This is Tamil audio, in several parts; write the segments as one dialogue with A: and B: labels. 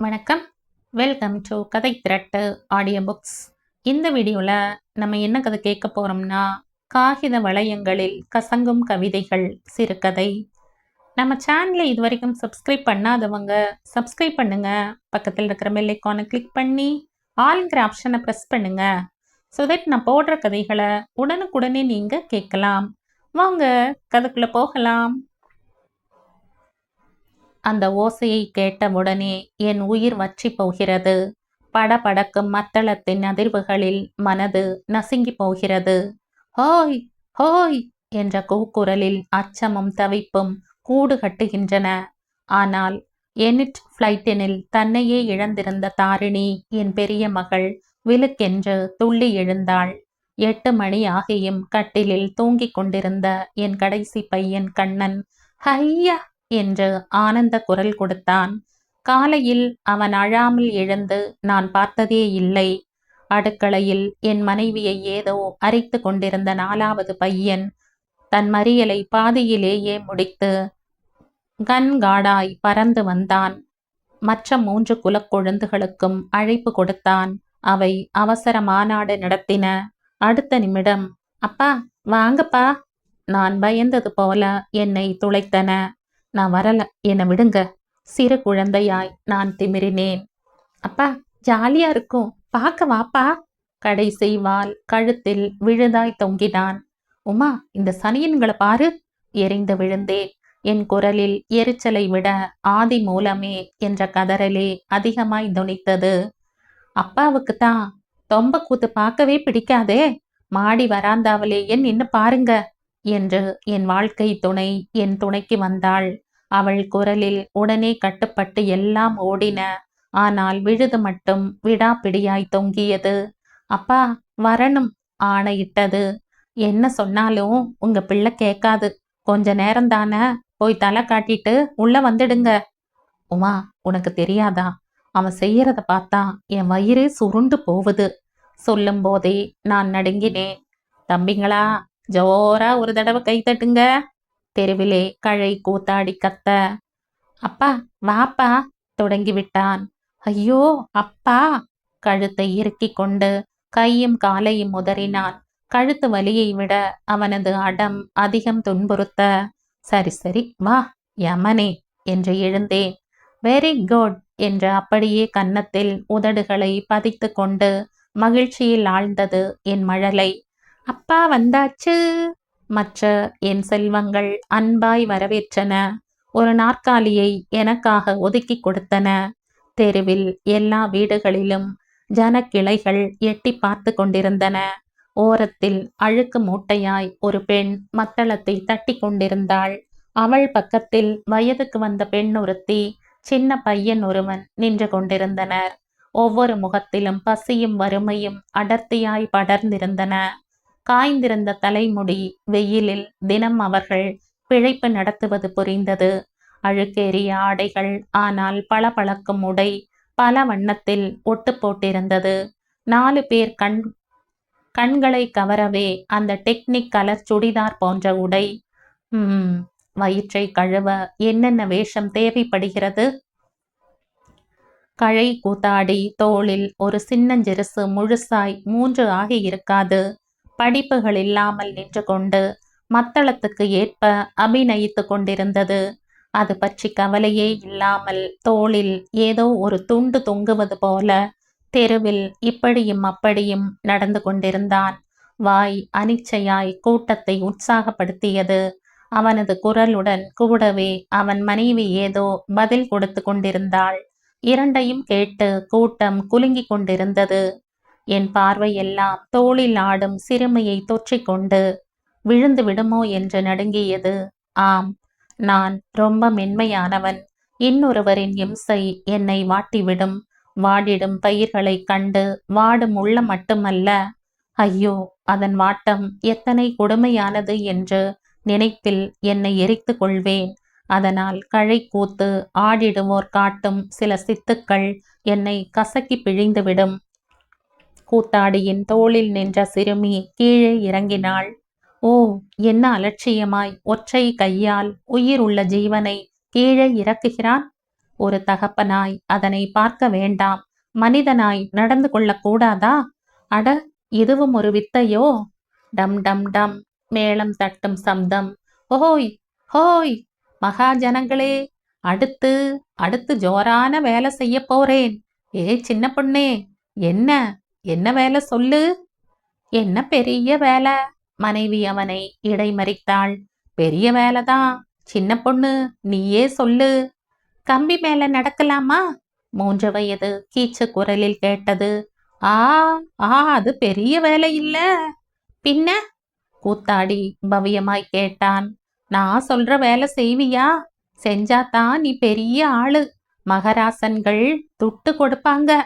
A: வணக்கம். வெல்கம் டு கதை திரட்டு ஆடியோ புக்ஸ் இந்த வீடியோவில் நம்ம என்ன கதை கேட்க போகிறோம்னா காகித வளையங்களில் கசங்கும் கவிதைகள் சிறுகதை. நம்ம சேனலை இது வரைக்கும் சப்ஸ்கிரைப் பண்ணாதவங்க சப்ஸ்கிரைப் பண்ணுங்கள் பக்கத்தில் இருக்கிற பெல் கிளிக் பண்ணி ஆளுங்கிற ஆப்ஷனை ப்ரெஸ் பண்ணுங்கள் ஸோ தட் நான் போடுற கதைகளை உடனுக்குடனே நீங்கள் கேட்கலாம். வாங்க கதைக்குள்ளே போகலாம். அந்த ஓசையை கேட்டவுடனே என் உயிர் வற்றி போகிறது படபடக்கும் மத்தளத்தின் அதிர்வுகளில் மனது நசுங்கி போகிறது. ஹோய் ஹோய் என்ற கூக்குரலில் அச்சமும் தவிப்பும் கூடு கட்டுகின்றன ஆனால் எனிட் ஃப்ளைட்டினில் தன்னையே இழந்திருந்த தாரிணி என் பெரிய மகள் விழுக்கென்று துள்ளி எழுந்தாள். எட்டு மணி ஆகியும் கட்டிலில் தூங்கிக் கொண்டிருந்த என் கடைசி பையன் கண்ணன் ஹையா என்று ஆனந்த குரல் கொடுத்தான். காலையில் அவன் அழாமல் எழுந்து நான் பார்த்ததே இல்லை. அடுக்களையில் என் மனைவியை ஏதோ அரைத்து கொண்டிருந்த நாலாவது பையன் தன் மறியலை பாதியிலேயே முடித்து கன்காடாய் பறந்து வந்தான். மற்ற மூன்று குலக்கொழுந்துகளுக்கும் அழைப்பு கொடுத்தான். அவை அவசர மாநாடு நடத்தின. அடுத்த நிமிடம் அப்பா வாங்கப்பா. நான் பயந்தது போல என்னை துளைத்தன. நான் வரல. என்னை விடுங்க. சிறு குழந்தையாய் நான் திமிரினேன். அப்பா ஜாலியா இருக்கும். பார்க்க வாப்பா. கடை செய்வால் கழுத்தில் விழுதாய் தொங்கினான். உமா இந்த சனியன்களை பாரு. எரிந்து விழுந்தேன். என் குரலில் எரிச்சலை விட ஆதி மூலமே என்ற கதறலே அதிகமாய் துணித்தது. அப்பாவுக்கு தான் தொம்ப கூத்து பார்க்கவே பிடிக்காதே. மாடி வராந்தாவிலேயே நின்னு பாருங்க. என்று என் வாழ்க்கை துணை என் துணைக்கு வந்தாள். அவள் குரலில் உடனே கட்டுப்பட்டு எல்லாம் ஓடின. ஆனால் விழுது மட்டும் விடாப்பிடியாய் தொங்கியது. அப்பா வரணும் ஆணையிட்டது. என்ன சொன்னாலும் உங்க பிள்ளை கேட்காது. கொஞ்ச நேரம் தானே போய் தலை காட்டிட்டு உள்ள வந்துடுங்க. உமா உனக்கு தெரியாதா? அவன் செய்யறத பார்த்தா என் வயிறே சுருண்டு போகுது. சொல்லும் போதே நான் நடுங்கினேன். தம்பிங்களா ஜோரா ஒரு தடவை கை தட்டுங்க. தெருவிலே கழை கூத்தாடி கத்த. அப்பா வாப்பா தொடங்கி விட்டான். ஐயோ அப்பா கழுத்தை இறுக்கிக் கொண்டு கையும் காலையும் உதறினான். கழுத்து வலியை விட அவனது அடம் அதிகம் துன்புறுத்த. சரி சரி வா யமனே என்று எழுந்தேன். வெரி குட் என்று அப்படியே கன்னத்தில் உதடுகளை பதித்து கொண்டு மகிழ்ச்சியில் ஆழ்ந்தது என் மழலை. அப்பா வந்தாச்சு. மற்ற என் செல்வங்கள் அன்பாய் வரவேற்றன. ஒரு நாற்காலியை எனக்காக ஒதுக்கி கொடுத்தன. தெருவில் எல்லா வீடுகளிலும் ஜனக்கிளைகள் எட்டி பார்த்து கொண்டிருந்தன. ஓரத்தில் அழுக்கு மூட்டையாய் ஒரு பெண் மத்தளத்தை தட்டி கொண்டிருந்தாள். அவள் பக்கத்தில் வயதுக்கு வந்த பெண் ஒருத்தி சின்ன பையன் ஒருவன் நின்று கொண்டிருந்தனர். ஒவ்வொரு முகத்திலும் பசியும் வறுமையும் அடர்த்தியாய் படர்ந்திருந்தன. காய்ந்திருந்த தலைமுடி வெயிலில் தினம் அவர்கள் பிழைப்பு நடத்துவது புரிந்தது. அழுக்கேறிய ஆடைகள் ஆனால் பளபளக்கும் உடை பல வண்ணத்தில் ஒட்டு போட்டிருந்தது. நாலு பேர் கண் கண்களை கவரவே அந்த டெக்னிக் கலர் சுடிதார் போன்ற உடை. உம் வயிற்றை கழுவ என்னென்ன வேஷம் தேவைப்படுகிறது? கழை கூத்தாடி தோளில் ஒரு சின்னஞ்சிறுசு முழுசாய் மூன்று ஆகி இருக்காது படிப்புகள் இல்லாமல் நின்று கொண்டு மத்தளத்துக்கு ஏற்ப அபிநயித்து கொண்டிருந்தது. அது பற்றி கவலையே இல்லாமல் தோளில் ஏதோ ஒரு துண்டு தொங்குவது போல தெருவில் இப்படியும் அப்படியும் நடந்து கொண்டிருந்தான். வாய் அனிச்சையாய் கூட்டத்தை உற்சாகப்படுத்தியது. அவனது குரலுடன் கூடவே அவன் மனைவி ஏதோ பதில் கொடுத்து கொண்டிருந்தாள். இரண்டையும் கேட்டு கூட்டம் குலுங்கிக் கொண்டிருந்தது. என் பார்வையெல்லாம் தோளில் ஆடும் சிறுமியை தொற்றிக்கொண்டு விழுந்து விடுமோ என்று நடுங்கியது. ஆம் நான் ரொம்ப மென்மையானவன். இன்னொருவரின் இம்சை என்னை வாட்டிவிடும். வாடிடும் பயிர்களை கண்டு வாடும் உள்ள மட்டுமல்ல. ஐயோ அதன் வாட்டம் எத்தனை கொடுமையானது என்று நினைப்பில் என்னை எரித்து கொள்வேன். அதனால் கழை கூத்து ஆடிடுவோர் காட்டும் சில சித்துக்கள் என்னை கசக்கி பிழிந்துவிடும். கூத்தாடியின் தோளில் நின்ற சிறுமி கீழே இறங்கினாள். ஓ என்ன அலட்சியமாய்! ஒற்றை கையால் உயிர் உள்ள ஜீவனை கீழே இறக்குகிறான்? ஒரு தகப்பனாய் அதனை பார்க்க வேண்டாம். மனிதனாய் நடந்து கொள்ளக்கூடாதா அட இதுவும் ஒரு வித்தையோ டம் டம் டம்! மேளம் தட்டும் சப்தம். ஓய் ஹோய்! மகாஜனங்களே! அடுத்து அடுத்து ஜோரான வேலை செய்ய போறேன். ஏ சின்ன பொண்ணே! என்ன? என்ன வேலை சொல்லு? என்ன பெரிய வேலை? மனைவி அவனை இடைமறித்தாள். பெரிய வேலைதான். சின்ன பொண்ணு நீயே சொல்லு. கம்பி மேல நடக்கலாமா? மூன்று வயது கீச்சு குரலில் கேட்டது. ஆ ஆ அது பெரிய வேலை இல்ல. பின்ன? கூத்தாடி பவியமாய் கேட்டான். நான் சொல்ற வேலை செய்வியா? செஞ்சாதான் நீ பெரிய ஆளு. மகராசன்கள் துட்டு கொடுப்பாங்க.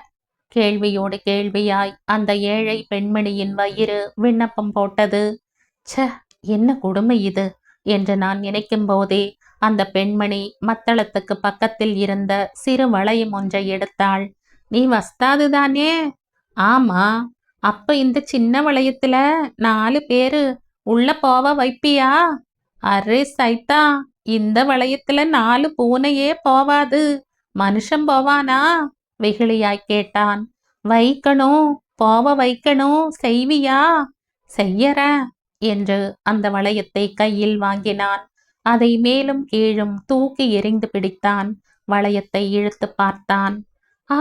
A: கேள்வியோடு கேள்வியாய் அந்த ஏழை பெண்மணியின் வயிறு விண்ணப்பம் போட்டது. ச்ச என்ன கொடுமை இது? என்று நான் நினைக்கும் போதே அந்த பெண்மணி மத்தளத்துக்கு பக்கத்தில் இருந்த சிறு வளையம் ஒன்றை எடுத்தாள். நீ வஸ்தாதுதானே ஆமா. அப்ப இந்த சின்ன வளையத்துல நாலு பேரு உள்ள போவ வைப்பியா? அரே சைத்தா இந்த வளையத்துல நாலு பூனையே போவாது. மனுஷன் போவானா? வெகுளியாய் கேட்டான். வைக்கணும் போவ வைக்கணும் செய்வியா? செய்யற? என்று அந்த வளையத்தை கையில் வாங்கினான். அதை மேலும் கீழும் தூக்கி எறிந்து பிடித்தான். வளையத்தை இழுத்து பார்த்தான். ஆ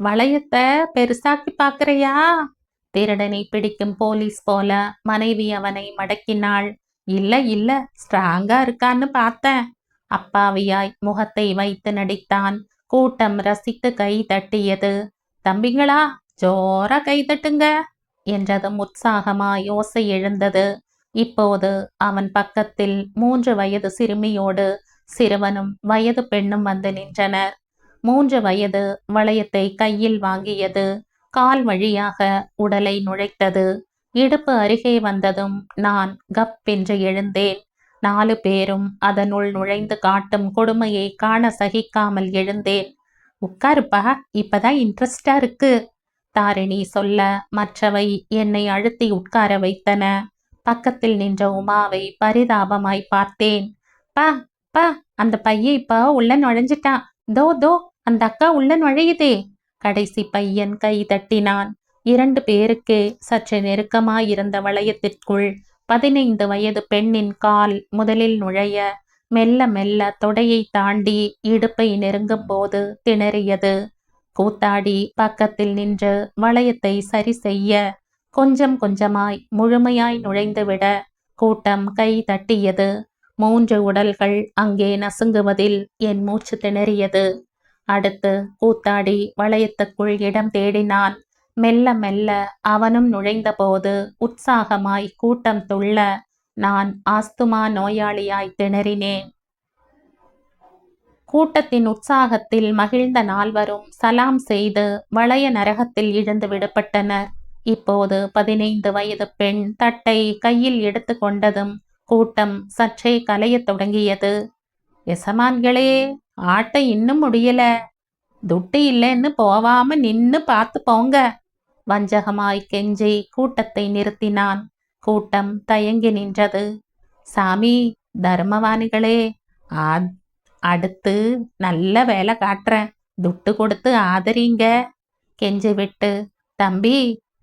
A: வளையத்தை பெருசாக்கி பார்க்கறியா திருடனை பிடிக்கும் போலீஸ் போல மனைவி அவனை மடக்கினாள். இல்ல இல்ல ஸ்ட்ராங்கா இருக்கான்னு பார்த்தேன். அப்பாவியாய் முகத்தை வைத்து நடித்தான். கூட்டம் ரசித்து கை தட்டியது. தம்பிங்களா ஜோரா கை தட்டுங்க என்றதும் உற்சாகமா யோசை எழுந்தது. இப்போது அவன் பக்கத்தில் மூன்று வயது சிறுமியோடு சிறுவனும் வயது பெண்ணும் வந்து நின்றனர். மூன்று வயது வளையத்தை கையில் வாங்கியது. கால் வழியாக உடலை நுழைத்தது. இடுப்பு அருகே வந்ததும் நான் கப் என்று எழுந்தேன். நாலு பேரும் அதனுள் நுழைந்து காட்டும் கொடுமையை காண சகிக்காமல் எழுந்தேன். உட்காருப்பா இப்பதான் இன்ட்ரெஸ்டா இருக்கு தாரிணி சொல்ல மற்றவை என்னை அழுத்தி உட்கார வைத்தன. பக்கத்தில் நின்ற உமாவை பரிதாபமாய் பார்த்தேன். பா பா அந்த பையன் இப்ப உள்ள நுழைஞ்சிட்டான் தோ தோ அந்த அக்கா உள்ள நுழையுதே கடைசி பையன் கை தட்டினான். இரண்டு பேருக்கே சற்று நெருக்கமாயிருந்த வளையத்திற்குள் பதினைந்து வயது பெண்ணின் கால் முதலில் நுழைய மெல்ல மெல்ல தொடையை தாண்டி இடுப்பை நெருங்கும் போது திணறியது. கூத்தாடி பக்கத்தில் நின்று வளையத்தை சரி செய்ய கொஞ்சம் கொஞ்சமாய் முழுமையாய் நுழைந்துவிட கூட்டம் கை தட்டியது. மூன்று உடல்கள் அங்கே நசுங்குவதில் என் மூச்சு திணறியது. அடுத்து கூத்தாடி வளையத்துக்குள் இடம் தேடினான். மெல்ல மெல்ல அவனும் நுழைந்தபோது உற்சாகமாய் கூட்டம் துள்ள நான் ஆஸ்துமா நோயாளியாய் திணறினேன். கூட்டத்தின் உற்சாகத்தில் மகிழ்ந்த நால்வரும் சலாம் செய்து வளைய நரகத்தில் இழந்து விடப்பட்டனர் இப்போது பதினைந்து வயது பெண் தட்டை கையில் எடுத்து கொண்டதும் கூட்டம் சற்றே கலையத் தொடங்கியது. எசமான்களே ஆட்டை இன்னும் முடியல. துட்டு இல்லைன்னு போவாம நின்னு பார்த்து போங்க. வஞ்சகமாய் கெஞ்சி கூட்டத்தை நிறுத்தினான். கூட்டம் தயங்கி நின்றது. சாமி தர்மவாணிகளே ஆ அடுத்து நல்ல வேலை காட்டுறேன். துட்டு கொடுத்து ஆதரிங்க கெஞ்சி விட்டு. தம்பி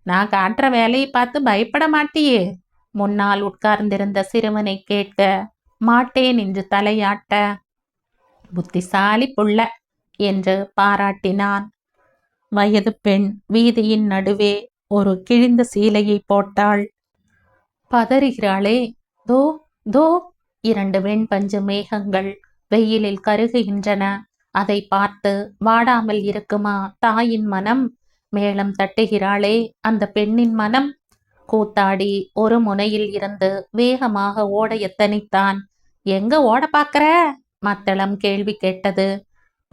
A: நான் காட்டுற வேலையை பார்த்து பயப்பட மாட்டியே. முன்னால் உட்கார்ந்திருந்த சிறுவனை கேட்க மாட்டேன் என்று தலையாட்ட. புத்திசாலி புள்ள என்று பாராட்டினான். வயது பெண் வீதியின் நடுவே ஒரு கிழிந்த சீலையை போட்டாள். பதறுகிறாளே தோ தோ இரண்டு வெண்பஞ்சு மேகங்கள் வெயிலில் கருகுகின்றன. அதை பார்த்து வாடாமல் இருக்குமா தாயின் மனம்? மேளம் தட்டுகிறாளே அந்த பெண்ணின் மனம்? கூத்தாடி ஒரு முனையில் இருந்து வேகமாக ஓட எத்தனித்தான் எங்க ஓட பாக்குற மத்தளம் கேள்வி கேட்டது.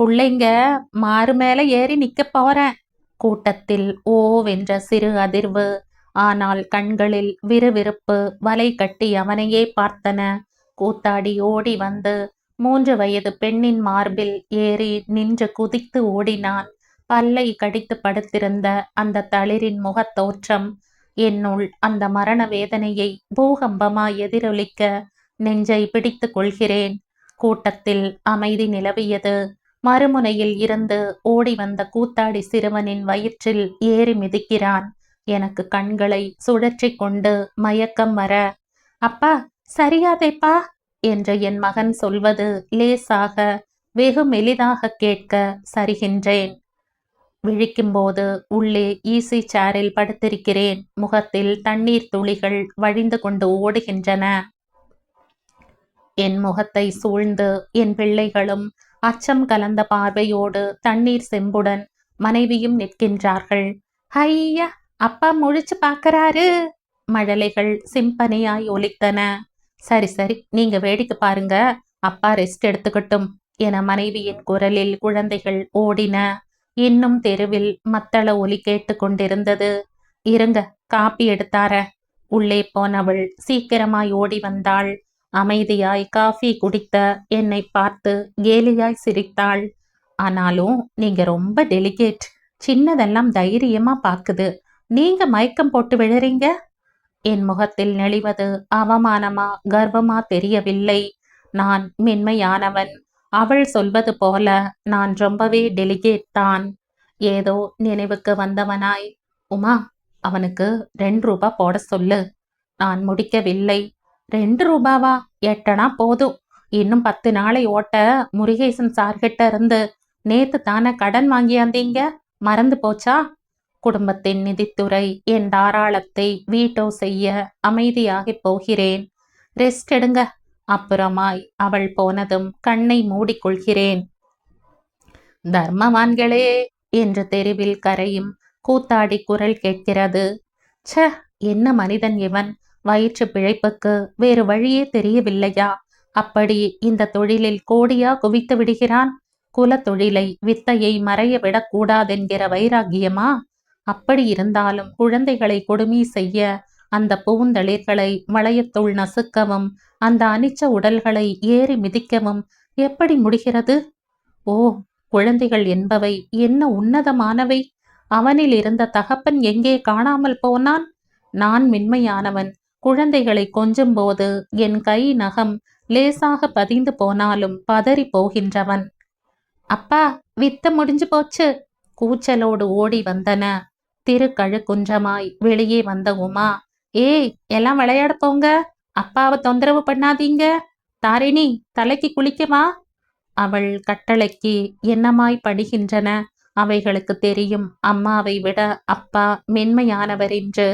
A: புள்ளைங்க மாறு மேல ஏறி நிக்க போறேன். கூட்டத்தில் ஓவென்ற சிறு அதிர்வு. ஆனால் கண்களில் விறுவிறுப்பு வலை கட்டி அவனையே பார்த்தன. கூத்தாடி ஓடி வந்து மூன்று வயது பெண்ணின் மார்பில் ஏறி நின்று குதித்து ஓடினான். பல்லை கடித்து படுத்திருந்த அந்த தளிரின் முகத் தோற்றம் என்னுள் அந்த மரண வேதனையை பூகம்பமாய் எதிரொலிக்க நெஞ்சை பிடித்து கொள்கிறேன். கூட்டத்தில் அமைதி நிலவியது. மறுமுனையில் இருந்து ஓடி வந்த கூத்தாடி சிறுவனின் வயிற்றில் ஏறி மிதிக்கிறான். எனக்கு கண்களை சுழற்றிக் கொண்டு மயக்கம் வர அப்பா சரியாதேப்பா? என்று என் மகன் சொல்வது லேசாக வெகு மெலிதாக கேட்க சரிகின்றேன். விழிக்கும்போது உள்ளே ஈசி சேரில் படுத்திருக்கிறேன். முகத்தில் தண்ணீர் துளிகள் வழிந்து கொண்டு ஓடுகின்றன. என் முகத்தை சூழ்ந்து என் பிள்ளைகளும் அச்சம் கலந்த பார்வையோடு தண்ணீர் செம்புடன் மனைவியும் நிற்கின்றார்கள். ஐயா அப்பா முழிச்சு பார்க்கறாரு. மழலைகள் சிம்பனையாய் ஒலித்தன. சரி சரி நீங்க வேடிக்கை பாருங்க. அப்பா ரெஸ்ட் எடுத்துக்கட்டும் என மனைவியின் குரலில் குழந்தைகள் ஓடின. இன்னும் தெருவில் மத்தள ஒலி கேட்டு கொண்டிருந்தது. இருங்க காப்பி எடுத்தார. உள்ளே போனவள் சீக்கிரமாய் ஓடி வந்தாள். அமைதியாய் காஃபி குடித்த என்னை பார்த்து கேலியாய் சிரித்தாள். ஆனாலும் நீங்க ரொம்ப டெலிகேட் சின்னதெல்லாம் தைரியமா பாக்குது நீங்க மயக்கம் போட்டு விழுறீங்க? என் முகத்தில் நெளிவது அவமானமா கர்வமா தெரியவில்லை. நான் மென்மையானவன். அவள் சொல்வது போல நான் ரொம்பவே டெலிகேட் தான். ஏதோ நினைவுக்கு வந்தவனாய். உமா அவனுக்கு ரெண்டு ரூபா போட சொல்லு. நான் முடிக்கவில்லை. ரெண்டு ரூபாவா? எட்டனா போதும். இன்னும் பத்து நாளை ஓட்ட முருகேசன் சார்கிட்ட இருந்து நேத்து தானே கடன் வாங்கியாந்தீங்க? மறந்து போச்சா? குடும்பத்தின் நிதித்துறை என் தாராளத்தை வீட்டோ செய்ய அமைதியாகி போகிறேன். ரெஸ்ட் எடுங்க. அப்புறமாய் அவள் போனதும் கண்ணை மூடிக்கொள்கிறேன். தர்மவான்களே! என்று தெருவில் கரையும் கூத்தாடி குரல் கேட்கிறது. ச்ச! என்ன மனிதன் இவன்? வயிற்று பிழைப்புக்கு வேறு வழியே தெரியவில்லையா? அப்படி இந்த தொழிலில் கோடியா குவித்து விடுகிறான்? குல தொழிலை வித்தையை மறைய விடக்கூடாதென்கிற வைராகியமா அப்படி இருந்தாலும் குழந்தைகளை கொடுமை செய்ய அந்த பூந்தளிர்களை வளையத்துள் நசுக்கவும் அந்த அனிச்ச உடல்களை ஏறி மிதிக்கவும் எப்படி முடிகிறது? ஓ குழந்தைகள் என்பவை என்ன உன்னதமானவை? அவனில் இருந்த தகப்பன் எங்கே காணாமல் போனான்? நான் மென்மையானவன் குழந்தைகளை கொஞ்சும் போது என் கை நகம் லேசாக பதிந்து போனாலும் பதறி போகின்றவன். அப்பா வித்த முடிஞ்சு போச்சு. கூச்சலோடு ஓடி வந்தன. திருக்கழு குன்றமாய் வெளியே வந்த உமா ஏய் எல்லாம் விளையாட போங்க. அப்பாவை தொந்தரவு பண்ணாதீங்க. தாரிணி தலைக்கு குளிக்கவா அவள் கட்டளைக்கு என்னமாய் படுகின்றன. அவைகளுக்கு தெரியும் அம்மாவை விட அப்பா மென்மையானவர் என்று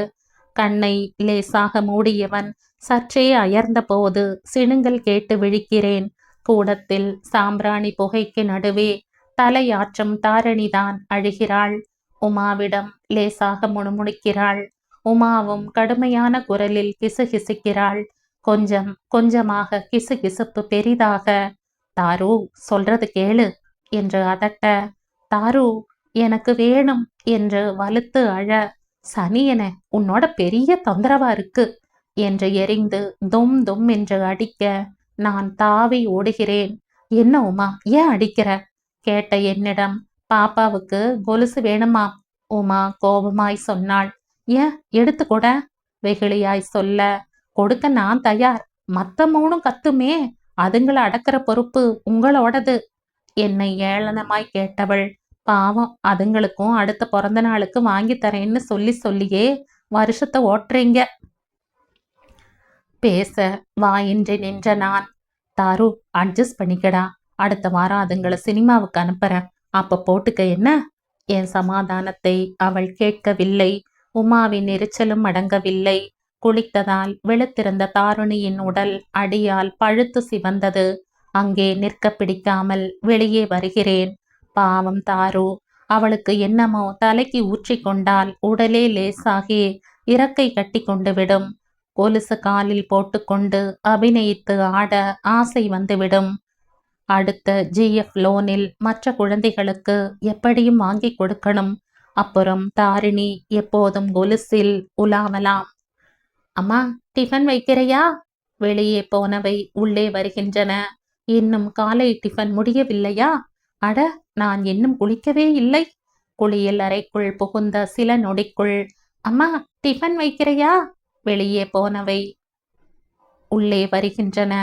A: கண்ணை லேசாக மூடியவன் சற்றே அயர்ந்தபோது சிணுங்கல் கேட்டு விழிக்கிறேன். கூடத்தில் சாம்பிராணி புகைக்கு நடுவே தலையாற்றும் தாரணிதான் அழுகிறாள். உமாவிடம் லேசாக முணுமுணுக்கிறாள். உமாவும் கடுமையான குரலில் கிசுகிசுக்கிறாள். கொஞ்சம் கொஞ்சமாக கிசுகிசுப்பு பெரிதாக தாரு சொல்றது கேளு என்று அதட்ட தாரு எனக்கு வேணும் என்று வலுத்து அழ சனியன உன்னோட பெரிய தொந்தரவா இருக்கு என்று எரிந்து தும் தும் என்று அடிக்க நான் தாவி ஓடுகிறேன். என்ன உமா ஏன் அடிக்கிற? கேட்ட என்னிடம் பாப்பாவுக்கு கொலுசு வேணுமா? உமா கோபமாய் சொன்னாள் ஏன் எடுத்துக்கூட வெகுளியாய் சொல்ல கொடுக்க நான் தயார். மத்த மூணும் கத்துமே. அதுங்களை அடக்கிற பொறுப்பு உங்களோடது. என்னை ஏளனமாய் கேட்டவள் பாவம் அதுங்களுக்கும் அடுத்த பிறந்த நாளுக்கு வாங்கி தரேன்னு சொல்லி சொல்லியே வருஷத்தை ஓட்டுறீங்க. பேச வாயின்றி நின்ற நான். தாரு அட்ஜஸ்ட் பண்ணிக்கடா. அடுத்த வாரம் அதுங்களை சினிமாவுக்கு அனுப்புறேன். அப்ப போட்டுக்க என்ன? என் சமாதானத்தை அவள் கேட்கவில்லை. உமாவின் எரிச்சலும் அடங்கவில்லை. குளித்ததால் வெளுத்திருந்த தாருணியின் உடல் அடியால் பழுத்து சிவந்தது. அங்கே நிற்க பிடிக்காமல் வெளியே வருகிறேன். பாவம் தாரு அவளுக்கு என்னமோ தலைக்கு ஊற்றி கொண்டால் உடலே லேசாகி இறக்கை கட்டி கொண்டு விடும். கொலுசு காலில் போட்டுக்கொண்டு அபிநயித்து ஆட ஆசை வந்துவிடும். அடுத்த ஜிஎஃப் லோனில் மற்ற குழந்தைகளுக்கு எப்படியும் வாங்கி கொடுக்கணும். அப்புறம் தாரிணி எப்போதும் கொலுசில் உலாவலாம். அம்மா டிஃபன் வைக்கிறையா? வெளியே போனவை உள்ளே வருகின்றன. இன்னும் காலை டிஃபன் முடியவில்லையா? அட நான் இன்னும் குளிக்கவே இல்லை. குளியல் அறைக்குள் புகுந்த சில நொடிக்குள் அம்மா டிஃபன் வைக்கிறையா? வெளியே போனவை. உள்ளே வருகின்றன.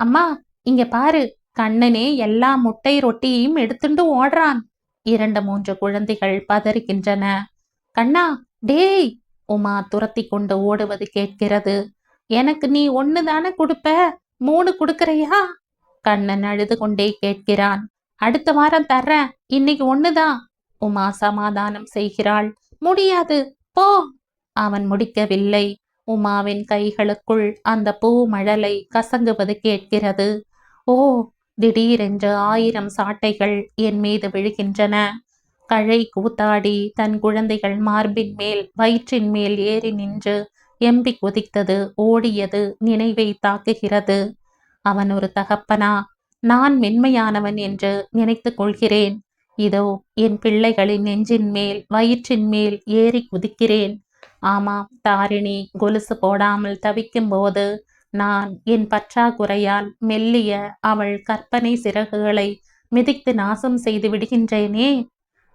A: அம்மா இங்க பாரு கண்ணனே எல்லா முட்டை ரொட்டியையும் எடுத்துண்டு ஓடுறான். இரண்டு மூன்று குழந்தைகள் பதறுகின்றன. கண்ணா டேய்! உமா துரத்தி கொண்டு ஓடுவது கேட்கிறது. எனக்கு நீ ஒன்னு தானே கொடுப்ப? மூணு கொடுக்கறையா? கண்ணன் அழுது கொண்டே கேட்கிறான். அடுத்த வாரம் தர்றேன். இன்னைக்கு ஒண்ணுதான். உமா சமாதானம் செய்கிறாள். முடியாது. போ. அவன் முடிக்கவில்லை. உமாவின் கைகளுக்குள் அந்த பூ மழலை கசங்குவது கேட்கிறது. ஓ திடீரென்று ஆயிரம் சாட்டைகள் என் மீது விழுகின்றன. கழை கூத்தாடி தன் குழந்தைகள் மார்பின் மேல் வயிற்றின் மேல் ஏறி நின்று எம்பி குதித்தது ஓடியது நினைவை தாக்குகிறது. அவன் ஒரு தகப்பனா? நான் மென்மையானவன் என்று நினைத்துக் கொள்கிறேன். இதோ என் பிள்ளைகளின் நெஞ்சின் மேல் வயிற்றின் மேல் ஏறி குதிக்கிறேன். ஆமாம் தாரிணி கொலுசு போடாமல் தவிக்கும் போது நான் என் பற்றாக்குறையால் மெல்லிய அவள் கற்பனை சிறகுகளை மிதித்து நாசம் செய்து விடுகின்றேனே.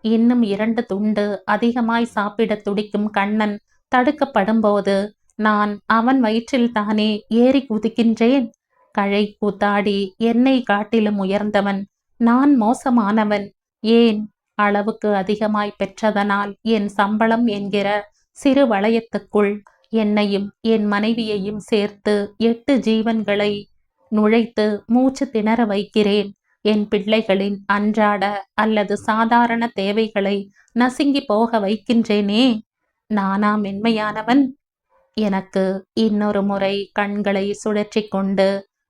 A: இன்னும் இரண்டு துண்டு அதிகமாய் சாப்பிடத் துடிக்கும் கண்ணன் தடுக்கப்படும்போது நான் அவன் வயிற்றில் தானே ஏறி குதிக்கின்றேன். கழை கூத்தாடி என்னை காட்டிலும் உயர்ந்தவன். நான் மோசமானவன். ஏன்? அளவுக்கு அதிகமாய் பெற்றதனால் என் சம்பளம் என்கிற சிறு வளையத்துக்குள் என்னையும் என் மனைவியையும் சேர்த்து எட்டு ஜீவன்களை நுழைத்து மூச்சு திணற வைக்கிறேன். என் பிள்ளைகளின் அன்றாட அல்லது சாதாரண தேவைகளை நசுங்கி போக வைக்கின்றேனே. நானா மென்மையானவன்? எனக்கு இன்னொரு முறை கண்களை சுழற்றி கொண்டு